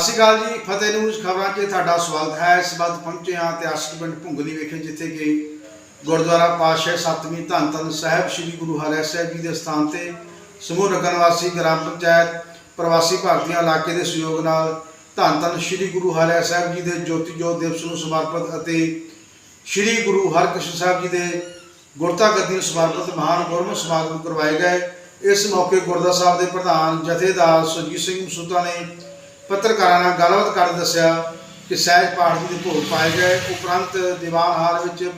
ਸਤਿ ਸ਼੍ਰੀ ਅਕਾਲ ਜੀ, ਫਤਿਹ ਨਿਊਜ਼ ਖਬਰਾਂ 'ਚ ਤੁਹਾਡਾ ਸਵਾਗਤ ਹੈ। ਇਸ ਵਕਤ ਪਹੁੰਚੇ ਹਾਂ ਤੇ ਪਿੰਡ ਭੁੰਗਲੀ ਵਿਖੇ, ਜਿੱਥੇ ਕਿ ਗੁਰਦੁਆਰਾ ਪਾਤਸ਼ਾਹ ਸਤਵੀਂ ਧੰਨ ਧੰਨ ਸਾਹਿਬ ਸ੍ਰੀ ਗੁਰੂ ਹਰਿ ਸਾਹਿਬ ਜੀ ਦੇ ਸਥਾਨ ਤੇ ਸਮੂਹ ਨਗਰ ਨਿਵਾਸੀ ਗ੍ਰਾਮ ਪੰਚਾਇਤ ਪ੍ਰਵਾਸੀ ਭਾਰਤੀਆਂ ਇਲਾਕੇ ਦੇ ਸਹਿਯੋਗ ਨਾਲ ਧੰਨ ਧੰਨ ਸ੍ਰੀ ਗੁਰੂ ਹਰਿ ਸਾਹਿਬ ਜੀ ਦੇ ਜੋਤੀ ਜੋਤ ਦਿਵਸ ਨੂੰ ਸਮਰਪਿਤ ਅਤੇ ਸ੍ਰੀ ਗੁਰੂ ਹਰਕ੍ਰਿਸ਼ਨ ਸਾਹਿਬ ਜੀ ਦੇ ਗੁਰਤਾ ਗੱਦੀ ਨੂੰ ਸਮਰਪਿਤ ਮਹਾਨ ਗੁਰਮਤਿ ਸਮਾਗਮ ਕਰਵਾਏ ਗਏ। ਇਸ ਮੌਕੇ ਗੁਰਦੁਆਰਾ ਸਾਹਿਬ ਦੇ ਪ੍ਰਧਾਨ ਜਥੇਦਾਰ ਸੁਰਜੀਤ ਸਿੰਘ ਮਸੂਤਾ ਨੇ ਪੱਤਰਕਾਰਾਂ ਨਾਲ ਗੱਲਬਾਤ ਕਰਦੇ ਦੱਸਿਆ ਕਿ ਸਹਿਜ ਪਾਠ ਜੀ ਦੇ ਭੋਗ ਪਾਏ ਗਏ। ਉਪਰੰਤ ਦੀਵਾਨ ਹਾਲ ਵਿੱਚ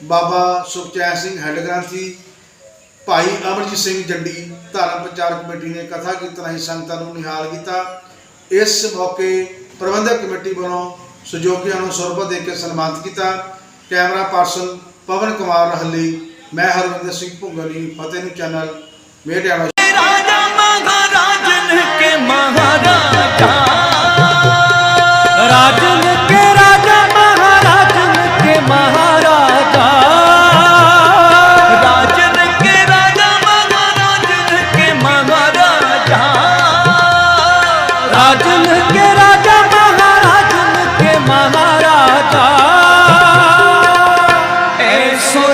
ਬਾਬਾ ਸੁਖਚੈਨ ਸਿੰਘ ਹੈੱਡ ਗ੍ਰੰਥੀ ਭਾਈ ਅਮਰਜੀਤ ਸਿੰਘ ਜੱਡੀ, ਧਰਮ ਪ੍ਰਚਾਰ ਕਮੇਟੀ ਨੇ ਕਥਾ ਕੀਰਤਨ ਰਾਹੀਂ ਸੰਗਤਾਂ ਨੂੰ ਨਿਹਾਲ ਕੀਤਾ। ਇਸ ਮੌਕੇ ਪ੍ਰਬੰਧਕ ਕਮੇਟੀ ਵੱਲੋਂ ਸਹਿਯੋਗੀਆਂ ਨੂੰ ਸਰਬਤ ਦੇ ਕੇ ਸਨਮਾਨਿਤ ਕੀਤਾ। ਕੈਮਰਾ ਪਰਸਨ ਪਵਨ ਕੁਮਾਰ ਰਹਲੀ, ਮੈਂ ਹਰਵਿੰਦਰ ਸਿੰਘ ਭੁੰਗਲੀ ਫਤਿਹ ਨੂੰ ਚੈਨਲ ਮੇਟਿਆਣਾ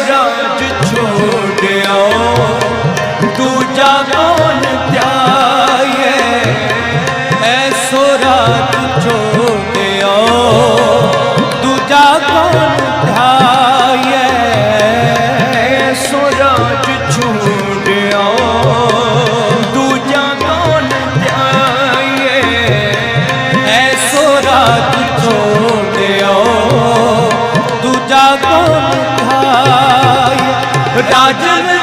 राजा राजा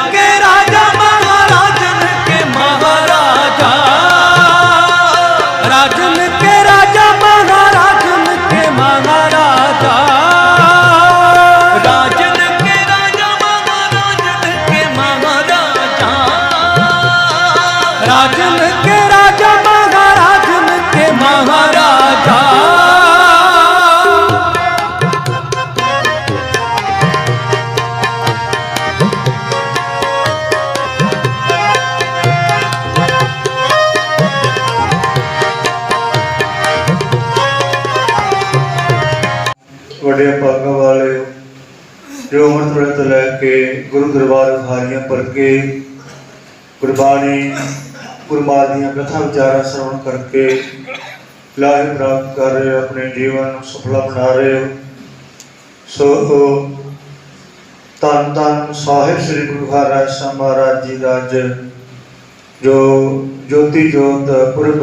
ਵੱਡੇ ਭਾਗਾਂ ਵਾਲੇ ਜੋ ਉਮਰ ਤੋਂ ਤੋਂ ਲੈ ਕੇ ਗੁਰੂ ਦਰਬਾਰ ਹਾਰੀਆਂ ਪੜ ਕੇ ਗੁਰਬਾਣੀ ਗੁਰਮਾਲ ਦੀਆਂ ਕਥਾ ਵਿਚਾਰਾਂ ਸ਼ਰਵਣ ਕਰਕੇ ਲਾਭ ਪ੍ਰਾਪਤ ਕਰ ਰਹੇ ਹੋ, ਆਪਣੇ ਜੀਵਨ ਨੂੰ ਸਫਲਾ ਬਣਾ ਰਹੇ ਹੋ। ਸੋ ਤਨ ਤਨ ਸਾਹਿਬ ਸ੍ਰੀ ਗੁਰੂ ਹਰਿਰਾਏ ਮਹਾਰਾਜ ਜੀ ਦਾ ਅੱਜ ਜੋ ਜੋਤੀ ਜੋਤ ਪੁਰਬ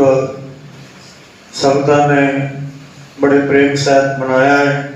ਸੰਗਤਾਂ ਨੇ ਬੜੇ ਪ੍ਰੇਮ ਸਹਿਤ ਮਨਾਇਆ ਹੈ।